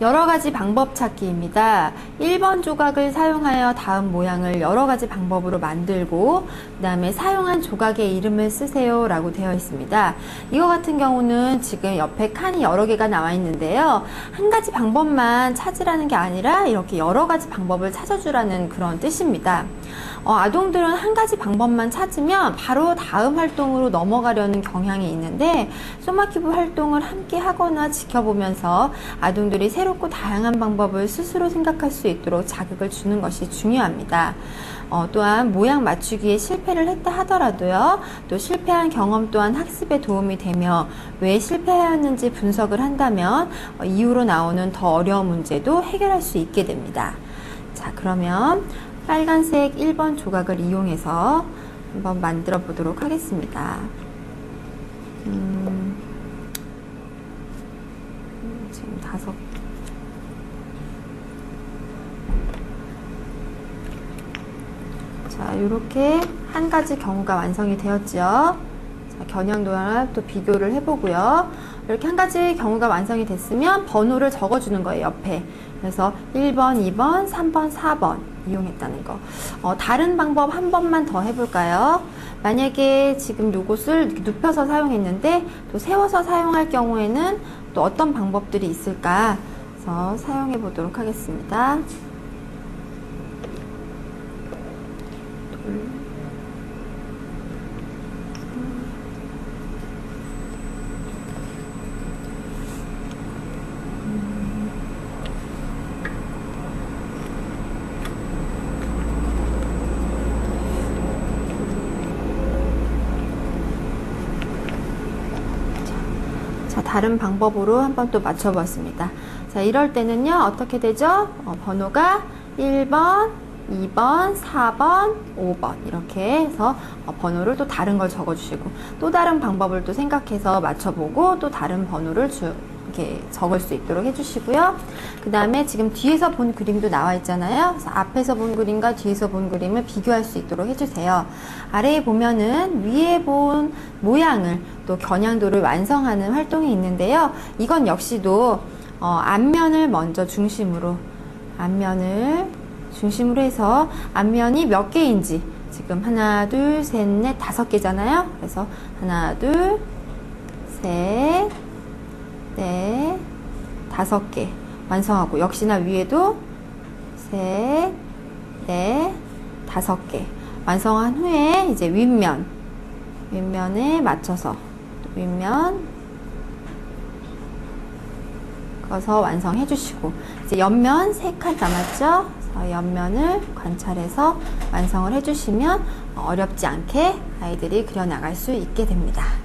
여러 가지 방법 찾기입니다. 1번 조각을 사용하여 다음 모양을 여러 가지 방법으로 만들고 그 다음에 사용한 조각의 이름을 쓰세요 라고 되어 있습니다. 이거 같은 경우는 지금 옆에 칸이 여러 개가 나와 있는데요. 한 가지 방법만 찾으라는 게 아니라 이렇게 여러 가지 방법을 찾아주라는 그런 뜻입니다. 어, 아동들은 한 가지 방법만 찾으면 바로 다음 활동으로 넘어가려는 경향이 있는데 소마큐브 활동을 함께 하거나 지켜보면서 아동들이 새 롭고 다양한 방법을 스스로 생각할 수 있도록 자극을 주는 것이 중요합니다. 어, 또한 모양 맞추기에 실패를 했다 하더라도요, 또 실패한 경험 또한 학습에 도움이 되며 왜 실패하였는지 분석을 한다면 어, 이후로 나오는 더 어려운 문제도 해결할 수 있게 됩니다. 자, 그러면 빨간색 1번 조각을 이용해서 한번 만들어 보도록 하겠습니다. 음, 지금 다섯 자, 이렇게 한 가지 경우가 완성이 되었죠. 자, 겨냥도랑 또 비교를 해보고요. 이렇게 한 가지 경우가 완성이 됐으면 번호를 적어주는 거예요, 옆에. 그래서 1번, 2번, 3번, 4번 이용했다는 거. 어, 다른 방법 한 번만 더 해볼까요? 만약에 지금 요것을 눕혀서 사용했는데 또 세워서 사용할 경우에는 또 어떤 방법들이 있을까? 그래서 사용해 보도록 하겠습니다. 다른 방법으로 한번 또 맞춰봤습니다. 자, 이럴 때는요, 어떻게 되죠? 어, 번호가 1번, 2번, 4번, 5번 이렇게 해서 어, 번호를 또 다른 걸 적어주시고 또 다른 방법을 또 생각해서 맞춰보고 또 다른 번호를 주, 이렇게 적을 수 있도록 해주시고요. 그 다음에 지금 뒤에서 본 그림도 나와 있잖아요. 그래서 앞에서 본 그림과 뒤에서 본 그림을 비교할 수 있도록 해주세요. 아래에 보면은 위에 본 모양을 또 겨냥도를 완성하는 활동이 있는데요. 이건 역시도 어, 앞면을 먼저 중심으로 앞면을 중심으로 해서 앞면이 몇 개인지 지금 하나, 둘, 셋, 넷, 다섯 개잖아요. 그래서 하나, 둘, 셋, 넷, 다섯 개 완성하고 역시나 위에도 셋, 넷, 다섯 개 완성한 후에 이제 윗면 윗면에 맞춰서 윗면 그어서 완성해 주시고 이제 옆면 세 칸 남았죠? 그래서 옆면을 관찰해서 완성을 해 주시면 어렵지 않게 아이들이 그려 나갈 수 있게 됩니다.